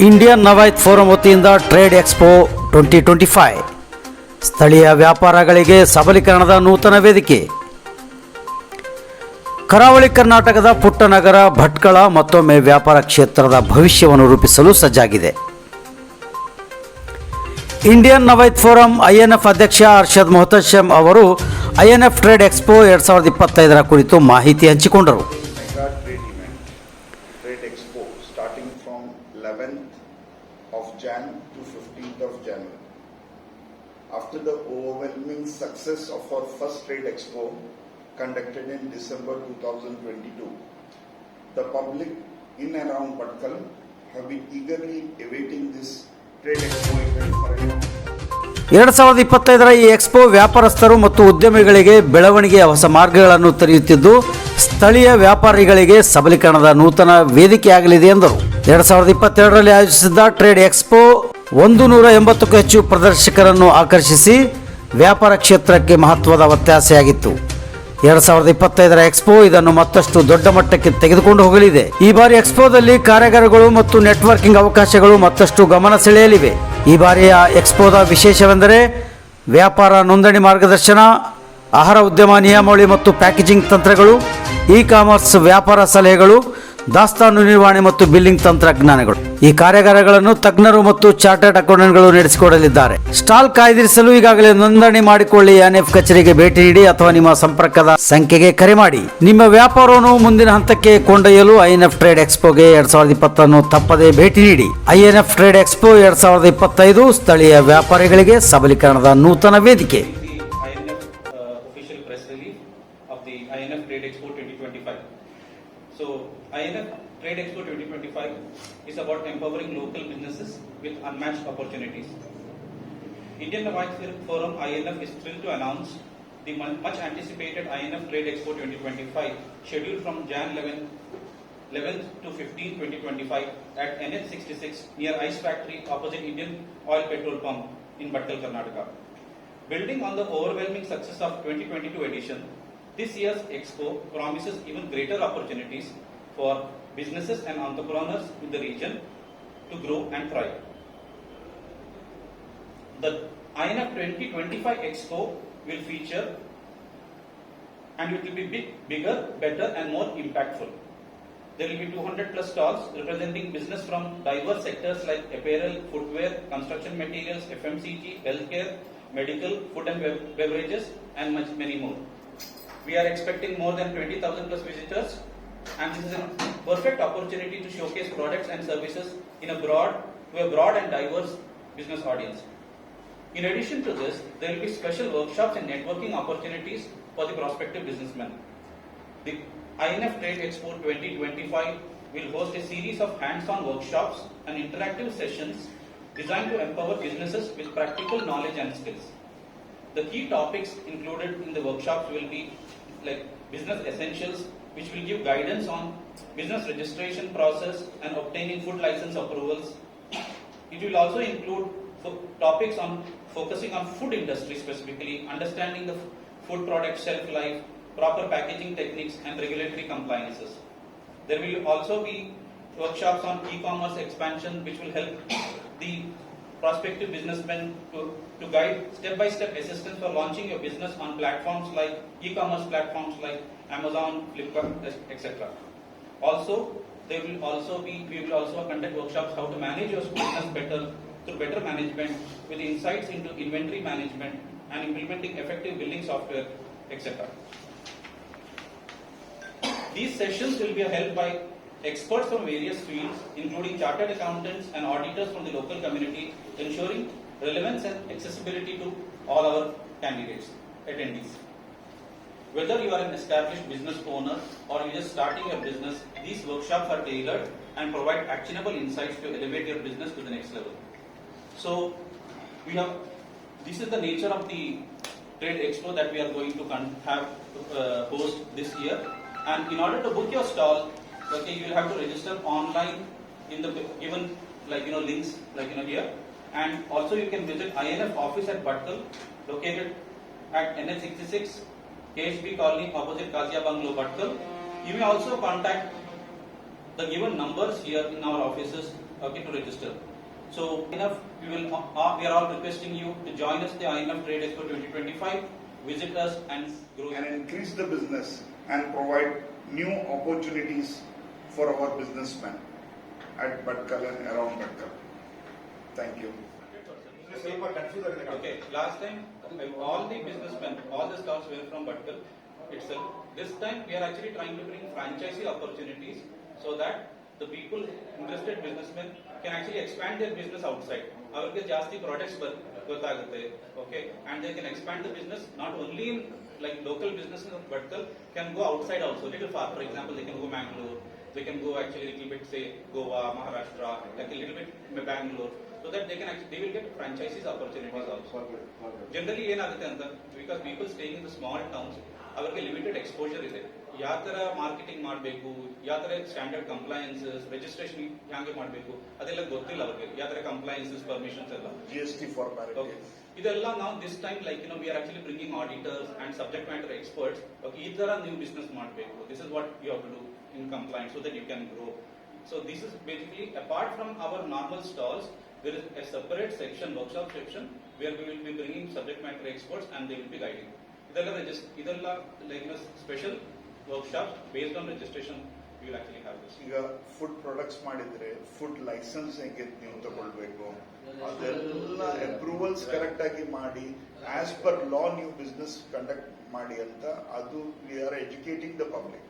Indian Navayath forum ವತಿಯಿಂದ trade expo twenty twenty five. ಸ್ಥಳೀಯ ವ್ಯಾಪಾರಗಳಿಗೆ ಸಬಲೀಕರಣದ ನೂತನ ವೇದಿಕೆ. ಕರಾವಳಿ ಕರ್ನಾಟಕದ ಪುಟ್ಟನಗರ, ಭಟ್ಕಳ ಮತ್ತೊಮ್ಮೆ ವ್ಯಾಪಾರ ಕ್ಷೇತ್ರದ ಭವಿಷ್ಯವನ್ನು ರೂಪಿಸಲು ಸಜ್ಜಾಗಿದೆ. ಇಂಡಿಯನ್ ನವೈತ್ ಫೋರಂ ಐಎನ್ಎಫ್ ಅಧ್ಯಕ್ಷ ಅರ್ಷದ್ ಮೊಹತಶಮ್ ಅವರು ಐಎನ್ಎಫ್ ಟ್ರೇಡ್ ಎಕ್ಸ್ಪೋ ಎರಡು ಸಾವಿರದ ಇಪ್ಪತ್ತೈದರ ಕುರಿತು ಮಾಹಿತಿ ಹಂಚಿಕೊಂಡರು. Trade Expo, starting from 11th of Jan to 15th of January. After the overwhelming success of our first Trade Expo conducted in December 2022, the public in and around Patkal have been eagerly awaiting this Trade Expo event for a long ಎರಡು ಸಾವಿರದ ಇಪ್ಪತ್ತೈದರ ಈ expo ವ್ಯಾಪಾರಸ್ಥರು ಮತ್ತು ಉದ್ಯಮಿಗಳಿಗೆ ಬೆಳವಣಿಗೆಯ ಹೊಸ ಮಾರ್ಗಗಳನ್ನು ತೆರೆಯುತ್ತಿದ್ದು ಸ್ಥಳೀಯ ವ್ಯಾಪಾರಿಗಳಿಗೆ ಸಬಲೀಕರಣದ ನೂತನ ವೇದಿಕೆಯಾಗಲಿದೆ ಎಂದರು. ಎರಡ್ ಸಾವಿರದ ಇಪ್ಪತ್ತೆರಡರಲ್ಲಿ ಆಯೋಜಿಸಿದ್ದ ಟ್ರೇಡ್ ಎಕ್ಸ್ಪೋ ಒಂದು ನೂರ ಎಂಬತ್ತಕ್ಕೂ ಹೆಚ್ಚು ಪ್ರದರ್ಶಕರನ್ನು ಆಕರ್ಷಿಸಿ ವ್ಯಾಪಾರ ಕ್ಷೇತ್ರಕ್ಕೆ ಮಹತ್ವದ ಒತ್ತಾಸೆಯಾಗಿತ್ತು. ಎರಡ್ ಸಾವಿರದ ಇಪ್ಪತ್ತೈದರ ಎಕ್ಸ್ಪೋ ಇದನ್ನು ಮತ್ತಷ್ಟು ದೊಡ್ಡ ಮಟ್ಟಕ್ಕೆ ತೆಗೆದುಕೊಂಡು ಹೋಗಲಿದೆ. ಈ ಬಾರಿ ಎಕ್ಸ್ಪೋದಲ್ಲಿ ಕಾರ್ಯಾಗಾರಗಳು ಮತ್ತು ನೆಟ್ವರ್ಕಿಂಗ್ ಅವಕಾಶಗಳು ಮತ್ತಷ್ಟು ಗಮನ ಸೆಳೆಯಲಿವೆ. ಈ ಬಾರಿಯ ಎಕ್ಸ್ಪೋದ ವಿಶೇಷವೆಂದರೆ ವ್ಯಾಪಾರ ನೋಂದಣಿ ಮಾರ್ಗದರ್ಶನ ಆಹಾರ ಉದ್ಯಮ, ನಿಯಮಾವಳಿ ಮತ್ತು ಪ್ಯಾಕೇಜಿಂಗ್ ತಂತ್ರಗಳು ಇ ಕಾಮರ್ಸ್ ವ್ಯಾಪಾರ ಸಲಹೆಗಳು, ದಾಸ್ತಾನು ನಿರ್ವಹಣೆ ಮತ್ತು ಬಿಲ್ಲಿಂಗ್ ತಂತ್ರಜ್ಞಾನಗಳು. ಈ ಕಾರ್ಯಾಗಾರಗಳನ್ನು ತಜ್ಞರು ಮತ್ತು ಚಾರ್ಟರ್ಡ್ ಅಕೌಂಟೆಂಟ್ಗಳು ನಡೆಸಿಕೊಡಲಿದ್ದಾರೆ. ಸ್ಟಾಲ್ ಕಾಯ್ದಿರಿಸಲು ಈಗಾಗಲೇ ನೋಂದಣಿ ಮಾಡಿಕೊಳ್ಳಿ. ಎನ್ಎಫ್ ಕಚೇರಿಗೆ ಭೇಟಿ ನೀಡಿ ಅಥವಾ ನಿಮ್ಮ ಸಂಪರ್ಕದ ಸಂಖ್ಯೆಗೆ ಕರೆ ಮಾಡಿ. ನಿಮ್ಮ ವ್ಯಾಪಾರವನ್ನು ಮುಂದಿನ ಹಂತಕ್ಕೆ ಕೊಂಡೊಯ್ಯಲು ಐಎನ್ಎಫ್ ಟ್ರೇಡ್ ಎಕ್ಸ್ಪೋಗೆ ಎರಡ್ ಸಾವಿರದ ಇಪ್ಪತ್ತನ್ನು ತಪ್ಪದೇ ಭೇಟಿ ನೀಡಿ. ಐಎನ್ಎಫ್ ಟ್ರೇಡ್ ಎಕ್ಸ್ಪೋ ಎರಡ್ ಸಾವಿರದ ಇಪ್ಪತ್ತೈದು ಸ್ಥಳೀಯ ವ್ಯಾಪಾರಿಗಳಿಗೆ ಸಬಲೀಕರಣದ ನೂತನ ವೇದಿಕೆ. Trade Expo 2025 is about empowering local businesses with unmatched opportunities. Indian White Forum INF is thrilled to announce the much anticipated INF Trade Expo 2025 scheduled from Jan 11 11th to 15th 2025 at NH66 near Ice Factory opposite Indian Oil Petrol Pump in Bhattal, Karnataka. Building on the overwhelming success of 2022 edition, this year's expo promises even greater opportunities for businesses and entrepreneurs in the region to grow and thrive. The INF 2025 expo will feature and it will be big, bigger, better and more impactful. There will be 200 plus stalls representing business from diverse sectors like apparel, footwear, construction materials, FMCG, healthcare, medical, food and beverages, and much many more. We are expecting more than 20,000 plus visitors, and this is a perfect opportunity to showcase products and services in a broad to a broad and diverse business audience. In addition to this, there will be special workshops and networking opportunities for the prospective businessmen. The INF Trade Expo 2025 will host a series of hands-on workshops and interactive sessions designed to empower businesses with practical knowledge and skills. The key topics included in the workshops will be like business essentials, which will give guidance on business registration process and obtaining food license approvals. It will also include topics on focusing on food industry specifically, understanding the food product shelf life, proper packaging techniques and regulatory compliances. There will also be workshops on e-commerce expansion which will help the prospective businessmen to, to guide step-by-step assistance for launching your business on platforms like e-commerce platforms like Amazon, Flipkart, etc. Also, there will also be, we will also conduct workshops how to manage your business better through better management with insights into inventory management and implementing effective billing software, etc. These sessions will be held by experts from various fields, including chartered accountants and auditors from the local community, ensuring relevance and accessibility to all our candidates, attendees. Whether you are an established business owner or you're just starting your business, these workshops are tailored and provide actionable insights to elevate your business to the next level. So, we have, this is the nature of the trade expo that we are going to have uh, host this year. And in order to book your stall, okay, you will have to register online in the given like you know links like you know here. And also you can visit INF office at Bhattal, located at NH66, KHB colony opposite Kazia Bungalow, Bhattal. You may also contact the given numbers here in our offices okay, to register. So enough, we will, uh, we are all requesting you to join us the INF Trade Expo 2025, visit us and grow. and increase the business and provide new opportunities for our businessmen at Batkal and around Batkal. Thank you. ಸ್ವಲ್ಪ confuse ಆಗಿದೆ ಕಾಣ್ತದೆ. Okay, last time, uh, all the businessmen, all the stars were from Bhatkal itself. This time, we are actually trying to bring franchisee opportunities so that the people, interested businessmen can actually expand their business outside. ಅವ್ರಿಗೆ ಜಾಸ್ತಿ products ಗೊತ್ತಾಗುತ್ತೆ okay and they can expand the business not only in like local business Bhatkal can go outside also little for for example they can go Mangalore They can go actually a little bit, say, Goa, Maharashtra, like a little bit Bangalore. So that they can actually, they will get franchises opportunities also. Generally ಏನಾಗುತ್ತೆ ಅಂತ because people staying in the small towns ಅವರಿಗೆ limited exposure ಇದೆ ಯಾವ ತರ marketing ಮಾಡಬೇಕು ಯಾವ ತರ standard compliance registration ಹ್ಯಾಂಗೆ ಮಾಡಬೇಕು ಅದೆಲ್ಲ ಗೊತ್ತಿಲ್ಲ ಅವ್ರಿಗೆ ಯಾವ ತರ ಕಂಪ್ಲೈನ್ಸ್ ಪರ್ಮಿಷನ್ಸ್ ಎಲ್ಲ ಜಿ ಎಸ್ ಟಿ ಫಾರ್ ಇದೆಲ್ಲ ನಾವು this time like you know we are actually bringing auditors and subject matter experts okay ಈ ತರ ನೀವು ಬಿಸ್ನೆಸ್ ಮಾಡಬೇಕು this is what you have to do in compliant so that you can grow so this is basically apart from our normal stalls there is a separate section workshop section where we will be bringing subject matter experts and they will be guiding ಇದೆಲ್ಲ ರಿಜಿಸ್ ಇದೆಲ್ಲ like special workshop based on registration V Will actually have this ಈಗ food products ಮಾಡಿದ್ರೆ food licence ಹೆಂಗೆ ನೀವು ತಗೊಳ್ಬೇಕು? ಅದೆಲ್ಲ approvals correct ಆಗಿ ಮಾಡಿ ಆಸ್ ಪರ್ ಲಾ ನೀವು ಬಿಸ್ನೆಸ್ ಕಂಡಕ್ಟ್ ಮಾಡಿ ಅಂತ ಅದು we are educating the public